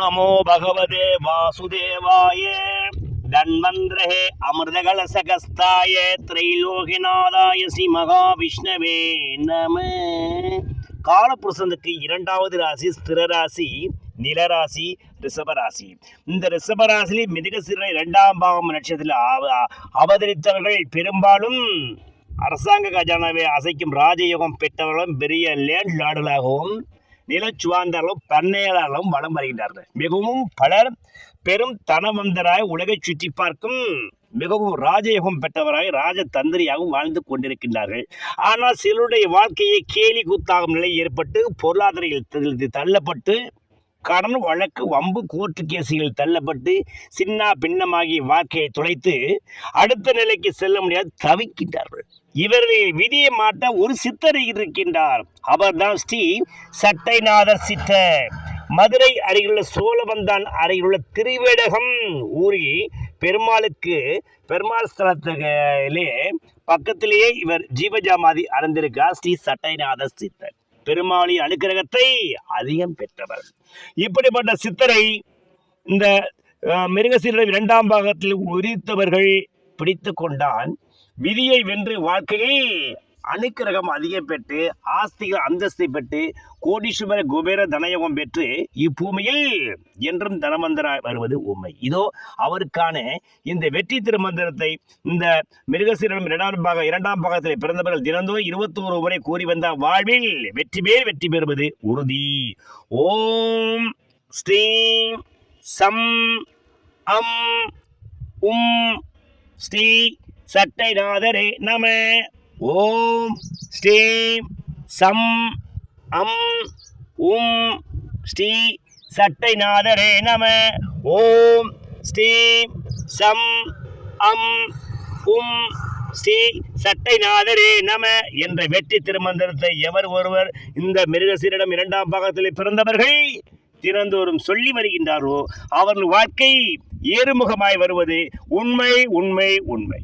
நமோ பகவதே வாசுதேவாய தன்வந்திரே அமிர்தகலசகஸ்தாய திரைலோகிநாதாய ஸ்ரீ மகாவிஷ்ணவே நம காலபுருஷனுக்கு இரண்டாவது ராசி ஸ்திரராசி நிலராசி ரிஷபராசி இந்த ரிஷபராசிலே மிருகசிற இரண்டாம் பாகம் நட்சத்திரத்தில் அவ- அவதரித்தவர்கள் பெரும்பாலும் அரசாங்க கஜானாவை அசைக்கும் ராஜயோகம் பெற்றவர்களும் பெரிய லேண்ட் லாடலாகவும் நிலச்சுவாந்தாலும் பண்ணையாளர்களும் வலம் வருகின்றார்கள். மிகவும் பலர் பெரும் தனவந்தராய் உலகை சுற்றி பார்க்கும் மிகவும் ராஜயோகம் பெற்றவராய் ராஜதந்திரியாகவும் வாழ்ந்து கொண்டிருக்கின்றார்கள். ஆனால் சிலருடைய வாழ்க்கையை கேலி கூத்தாகும் நிலை ஏற்பட்டு பொருளாதாரத்தில் தள்ளப்பட்டு கடன் வழக்கு வம்பு கோர்ட்டு கேசுகள் தள்ளப்பட்டு சின்ன பின்னமாகி வாழ்க்கையை துளைத்து அடுத்த நிலைக்கு செல்ல முடியாது தவிக்கின்றார்கள் இவர்களில் விதியை மாட்ட ஒரு சித்தர் இருக்கின்றார். அவர்தான் ஸ்ரீ சட்டைநாதர் சித்தர். மதுரை அருகிலுள்ள சோழவந்தான் அருகிலுள்ள திருவேடகம் ஊரில் பெருமாளுக்கு பெருமாள் ஸ்தலத்திலே பக்கத்திலேயே இவர் ஜீவஜாமாதி அறந்திருக்கார் ஸ்ரீ சட்டைநாதர் சித்தர். பெருமாளின் அனுக்கிரகத்தை அதிகம் பெற்றவர். இப்படிப்பட்ட சித்தரை இந்த அஹ், இரண்டாம் பாகத்தில் உரித்தவர்கள் பிடித்து கொண்டான். விதியை வென்று வாழ்க்கையில் அனுக்கிரகம் அதிகம் பெற்று ஆஸ்திகள் அந்தஸ்தை பெற்று கோடீஸ்வர குபேர தனயோகம் பெற்று இப்பூமியில் என்றும் தனமந்தராய் வருவது உண்மை. இதோ அவருக்கான இந்த வெற்றி திருமந்திரத்தை இந்த மிருகசீரனும் இரண்டாம் பாக இரண்டாம் பாகத்தில் பிறந்தவர்கள் தினந்தோறும் இருபத்தோரு முறை கூறி வந்த வாழ்வில் வெற்றி மேல் வெற்றி பெறுவது உறுதி. ஓம் ஸ்ரீம் சம் அம் உம் ஸ்ரீ சட்டைநாதரே நம. ஓம் ஸ்ரீம் சம் அம் உம் ஸ்ரீ சட்டைநாதரே நம. ஓம் ஸ்ரீம் சம் அம் உம் ஸ்ரீ சட்டைநாதரே நம என்ற வெற்றி திருமந்திரத்தை எவர் ஒருவர் இந்த மிருகசீரிடம் இரண்டாம் பாகத்தில் பிறந்தவர்கள் தினந்தோறும் சொல்லி வருகின்றாரோ அவர்கள் வாழ்க்கை ஏறுமுகமாய் வருவது உண்மை உண்மை உண்மை.